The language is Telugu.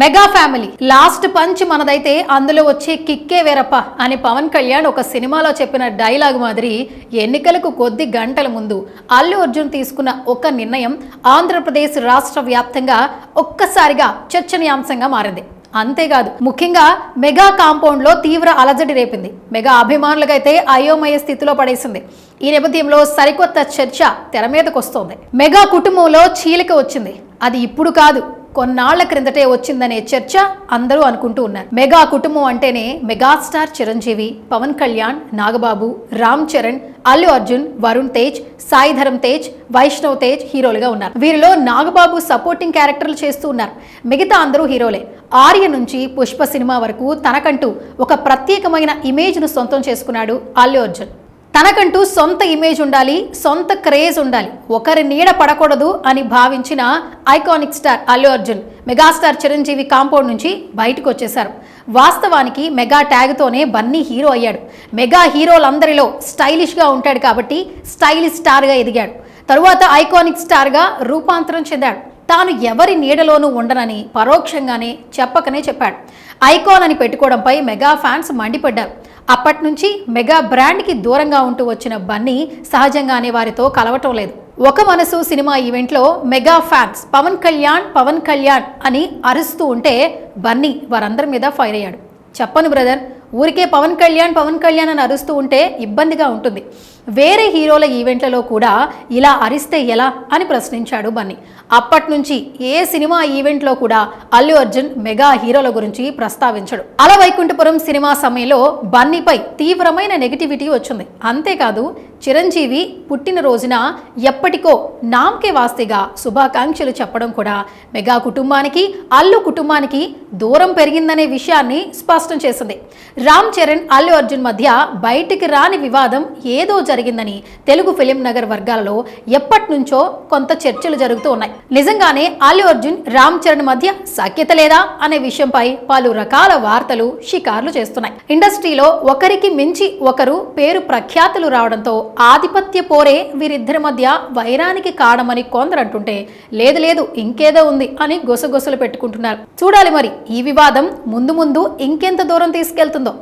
Mega family. లాస్ట్ పంచ్ మనదైతే అందులో వచ్చే కిక్కే వేరప్ప అని పవన్ కళ్యాణ్ ఒక సినిమాలో చెప్పిన డైలాగ్ మాదిరి ఎన్నికలకు కొద్ది గంటల ముందు అల్లు అర్జున్ తీసుకున్న ఒక నిర్ణయం ఆంధ్రప్రదేశ్ రాష్ట్ర వ్యాప్తంగా ఒక్కసారిగా చర్చనీయాంశంగా మారింది. అంతేకాదు ముఖ్యంగా మెగా కాంపౌండ్లో తీవ్ర అలజడి రేపింది. మెగా అభిమానులకైతే అయోమయ స్థితిలో పడేసింది. ఈ నేపథ్యంలో సరికొత్త చర్చ తెర మీదకొస్తోంది. మెగా కుటుంబంలో చీలిక వచ్చింది. అది ఇప్పుడు కాదు కొన్నాళ్ళ క్రిందటే వచ్చిందనే చర్చ అందరూ అనుకుంటూ ఉన్నారు. మెగా కుటుంబం అంటేనే మెగాస్టార్ చిరంజీవి పవన్ కళ్యాణ్ నాగబాబు రామ్ చరణ్ అల్లు అర్జున్ వరుణ్ తేజ్ సాయి ధరమ్ తేజ్ వైష్ణవ్ తేజ్ హీరోలుగా ఉన్నారు. వీరిలో నాగబాబు సపోర్టింగ్ క్యారెక్టర్లు చేస్తూ ఉన్నారు. మిగతా అందరూ హీరోలే. ఆర్య నుంచి పుష్ప సినిమా వరకు తనకంటూ ఒక ప్రత్యేకమైన ఇమేజ్ను సొంతం చేసుకున్నాడు అల్లు అర్జున్. తనకంటూ సొంత ఇమేజ్ ఉండాలి సొంత క్రేజ్ ఉండాలి. ఒకరి నీడ పడకూడదు అని భావించిన iconic star Allu Arjun megastar Chiranjeevi compound నుంచి బయటకు వచ్చేశారు. వాస్తవానికి మెగా ట్యాగ్తోనే బన్నీ హీరో అయ్యాడు. మెగా హీరోలందరిలో స్టైలిష్గా ఉంటాడు కాబట్టి స్టైలిష్ స్టార్గా ఎదిగాడు. తరువాత ఐకానిక్ స్టార్గా రూపాంతరం చెందాడు. తాను ఎవరి నీడలోనూ ఉండనని పరోక్షంగానే చెప్పకనే చెప్పాడు. ఐకాన్ అని పెట్టుకోవడంపై మెగా ఫ్యాన్స్ మండిపడ్డారు. అప్పటి నుంచి మెగా బ్రాండ్కి దూరంగా ఉంటూ వచ్చిన బన్నీ సహజంగానే వారితో కలవటం లేదు. ఒక మనసు సినిమా ఈవెంట్లో మెగా ఫ్యాన్స్ పవన్ కళ్యాణ్ పవన్ కళ్యాణ్ అని అరుస్తూ ఉంటే బన్నీ వారందరి మీద ఫైర్ అయ్యాడు. చెప్పను బ్రదర్ ఊరికే పవన్ కళ్యాణ్ పవన్ కళ్యాణ్ అని అరుస్తూ ఉంటే ఇబ్బందిగా ఉంటుంది. వేరే హీరోల ఈవెంట్లలో కూడా ఇలా అరిస్తే ఎలా అని ప్రశ్నించాడు బన్నీ. అప్పటి నుంచి ఏ సినిమా ఈవెంట్లో కూడా అల్లు అర్జున్ మెగా హీరోల గురించి ప్రస్తావించడు. అల వైకుంఠపురం సినిమా సమయంలో బన్నీపై తీవ్రమైన నెగిటివిటీ వచ్చింది. అంతేకాదు చిరంజీవి పుట్టినరోజున ఎప్పటికో నామ్కే వాస్తిగా శుభాకాంక్షలు చెప్పడం కూడా మెగా కుటుంబానికి అల్లు కుటుంబానికి దూరం పెరిగిందనే విషయాన్ని స్పష్టం చేసింది. రామ్ చరణ్ అల్లు అర్జున్ మధ్య బయటికి రాని వివాదం ఏదో జరిగింది. జరిగిందని తెలుగు ఫిలిం నగర్ వర్గాలలో ఎప్పటి నుంచో కొంత చర్చలు జరుగుతూ ఉన్నాయి. నిజంగానే అల్లు అర్జున్ రామ్ చరణ్ మధ్య సఖ్యత లేదా అనే విషయంపై పలు రకాల వార్తలు షికార్లు చేస్తున్నాయి. ఇండస్ట్రీలో ఒకరికి మించి ఒకరు పేరు ప్రఖ్యాతులు రావడంతో ఆధిపత్య పోరే వీరిద్దరి మధ్య వైరానికి కారణమని కొందరు అంటుంటే లేదు లేదు ఇంకేదో ఉంది అని గుసగుసలు పెట్టుకుంటున్నారు. చూడాలి మరి ఈ వివాదం ముందు ముందు ఇంకెంత దూరం తీసుకెళ్తుందో.